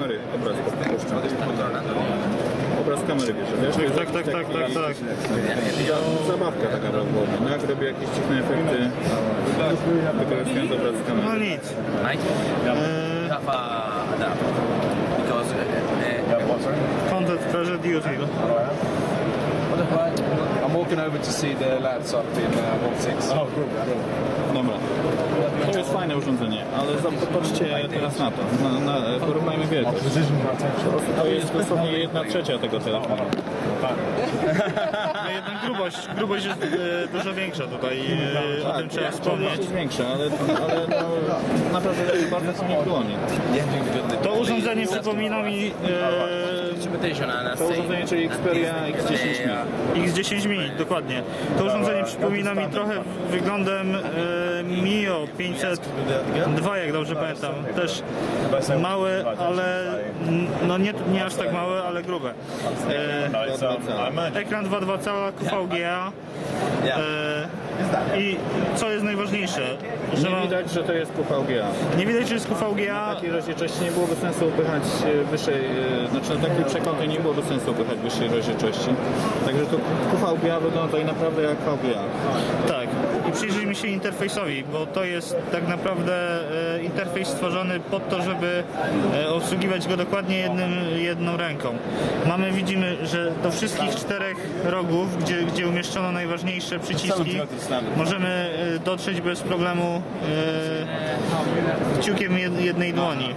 kamery obraz. Obraz kamery bierze, wiesz? To Tak, tak, tak, tak, tak. Zabawka taka rozwołna. No jak robię jakieś dziwne efekty, wykorzystując obraz z No nic. Right? That. Because content pressure duty. I'm walking over to see the lads up in uh, Vault 6. Oh, good. Dobra. Jest fajne urządzenie, ale popatrzcie teraz na to. Na, na, porównajmy wielkość. To jest dosłownie jedna trzecia tego telefonu. No jednak grubość, grubość jest e, dużo większa tutaj, e, o tym trzeba Oczywiście wspomnieć. jest większa, ale, ale no, naprawdę bardzo fajnie dłoni. To urządzenie przypomina mi e, To urządzenie, czyli Xperia X10 mini. X10 mini, dokładnie. To urządzenie przypomina mi trochę wyglądem e, Mio 502, jak dobrze pamiętam. Też małe, ale no nie, nie aż tak małe, ale grube. E, ekran 2.2 cała VGA. I co jest najważniejsze, że Nie ma, widać, że to jest QVGA. nie widać, że jest QVGA. Na takiej rozdzielczości nie byłoby sensu upychać e, wyższej, e, znaczy na takiej przekątnej nie byłoby sensu upychać wyższej rozdzielczości. Także to QVGA wygląda tutaj naprawdę jak VGA. Tak. I przyjrzyjmy się interfejsowi, bo to jest tak naprawdę e, interfejs stworzony pod to, żeby e, obsługiwać go dokładnie jednym, jedną ręką. Mamy, widzimy, że do wszystkich czterech rogów, gdzie, gdzie umieszczono najważniejsze przyciski, możemy e, dotrzeć bez problemu e, kciukiem jed- jednej dłoni.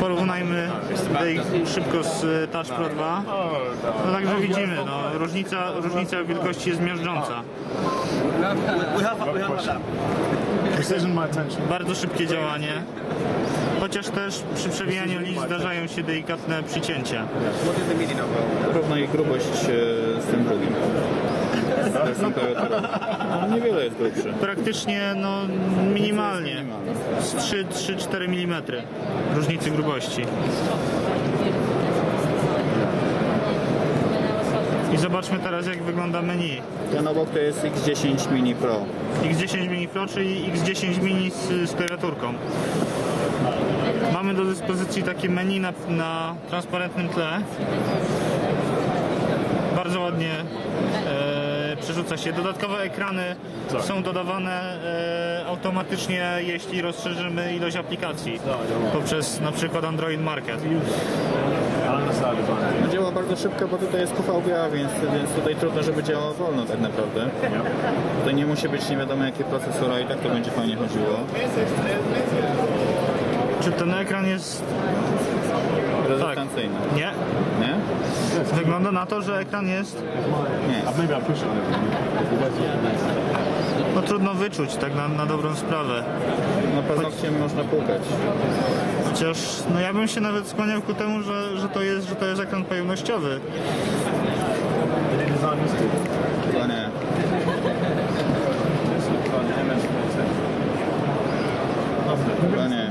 Porównajmy tutaj szybko z e, Touch Pro 2. No także widzimy, no, różnica, różnica wielkości jest miażdżąca. Bardzo szybkie działanie. Chociaż też przy przewijaniu list zdarzają się delikatne przycięcia. Porównaj grubość e, z tym drugim. Z tym niewiele jest grubszy. Praktycznie no, minimalnie. Z 3-4 mm różnicy grubości. I zobaczmy teraz jak wygląda menu. Ten obok to jest X10 Mini Pro. X10 Mini Pro, czyli X10 Mini z, z klawiaturką. Mamy do dyspozycji takie menu na, na transparentnym tle. Bardzo ładnie e, przerzuca się. Dodatkowe ekrany są dodawane e, automatycznie, jeśli rozszerzymy ilość aplikacji poprzez na przykład Android Market. Działa bardzo szybko, bo tutaj jest QVGA, więc, więc tutaj trudno, żeby działało wolno tak naprawdę. Tutaj nie musi być nie wiadomo jakie procesora i tak to będzie fajnie chodziło. Czy ten ekran jest... Rezygnacyjny. Nie. Nie? Wygląda na to, że ekran jest no, trudno wyczuć tak na, na dobrą sprawę. Na paznokciem można pukać. Chociaż no ja bym się nawet skłaniał ku temu, że, że, to, jest, że to jest ekran pojemnościowy. Chyba nie. Chyba nie.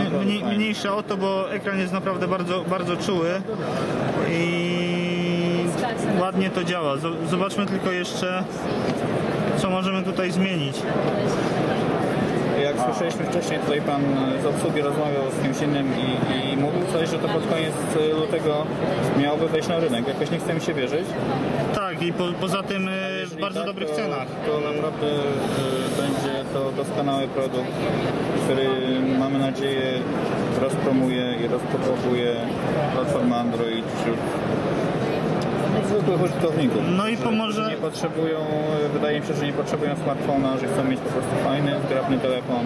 Ale działa Mniej, naprawdę mniej, fajnie. mniejsze o to, bo ekran jest naprawdę bardzo, bardzo czuły i ładnie to działa. Zobaczmy tylko jeszcze, co możemy tutaj zmienić. Jak słyszeliśmy wcześniej, tutaj pan z obsługi rozmawiał z kimś innym i, i mówił coś, że to pod koniec lutego miałoby wejść na rynek. Jakoś nie chce mi się wierzyć. Tak, i po, poza tym e, w bardzo tak, dobrych to, cenach. To naprawdę y, będzie to doskonały produkt, który mamy nadzieję rozpromuje i rozpropaguje platforma Android wśród zwykłych użytkowników. No i Że- pomoże- że Nie potrzebują, wydaje mi się, że nie potrzebują smartfona, że chcą mieć po prostu fajny, zgrabny telefon,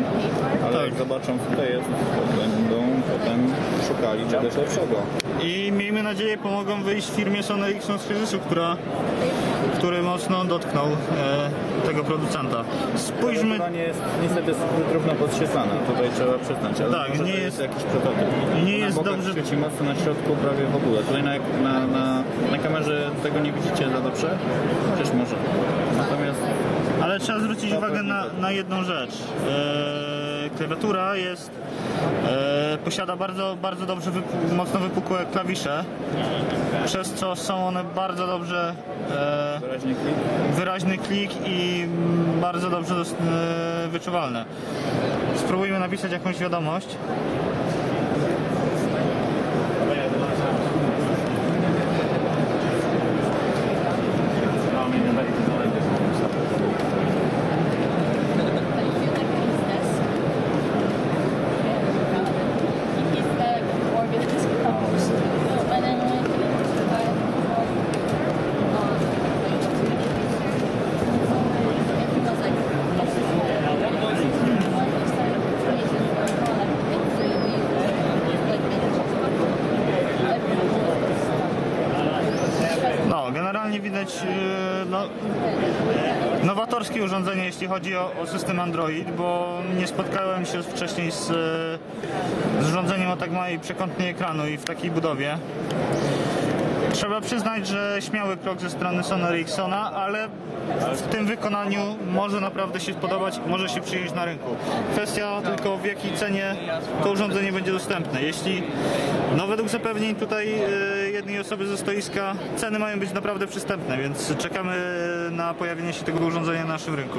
ale Tak. jak zobaczą co to jest, to będą potem szukali czegoś lepszego. I miejmy nadzieję pomogą wyjść firmie Sony Ericsson z kryzysu, która, który mocno dotknął e, tego producenta. Spójrzmy, Klawiatura nie jest niestety równo podświetlana, tutaj trzeba przyznać, ale Tak, nie to jest- jakiś prototyp. nie jest na bokach dobrze- świeci mocno, na środku prawie w ogóle. Tutaj na, na, na, na kamerze tego nie widzicie za dobrze, chociaż może. Natomiast Ale trzeba zwrócić uwagę na, na jedną rzecz. E, klawiatura jest E, posiada bardzo, bardzo dobrze wypu- mocno wypukłe klawisze, przez co są one bardzo dobrze e, Wyraźnie klik. wyraźny klik i bardzo dobrze e, wyczuwalne. Spróbujmy napisać jakąś wiadomość. Widać e, no, nowatorskie urządzenie, jeśli chodzi o, o system Android, bo nie spotkałem się wcześniej z, e, z urządzeniem o tak małej przekątnej ekranu i w takiej budowie. Trzeba przyznać, że śmiały krok ze strony Sony Ericssona, ale w tym wykonaniu może naprawdę się podobać, może się przyjąć na rynku. Kwestia tylko w jakiej cenie to urządzenie będzie dostępne. Jeśli, no według zapewnień tutaj e, jednej osoby ze stoiska, ceny mają być naprawdę przystępne, więc czekamy na pojawienie się tego urządzenia na naszym rynku.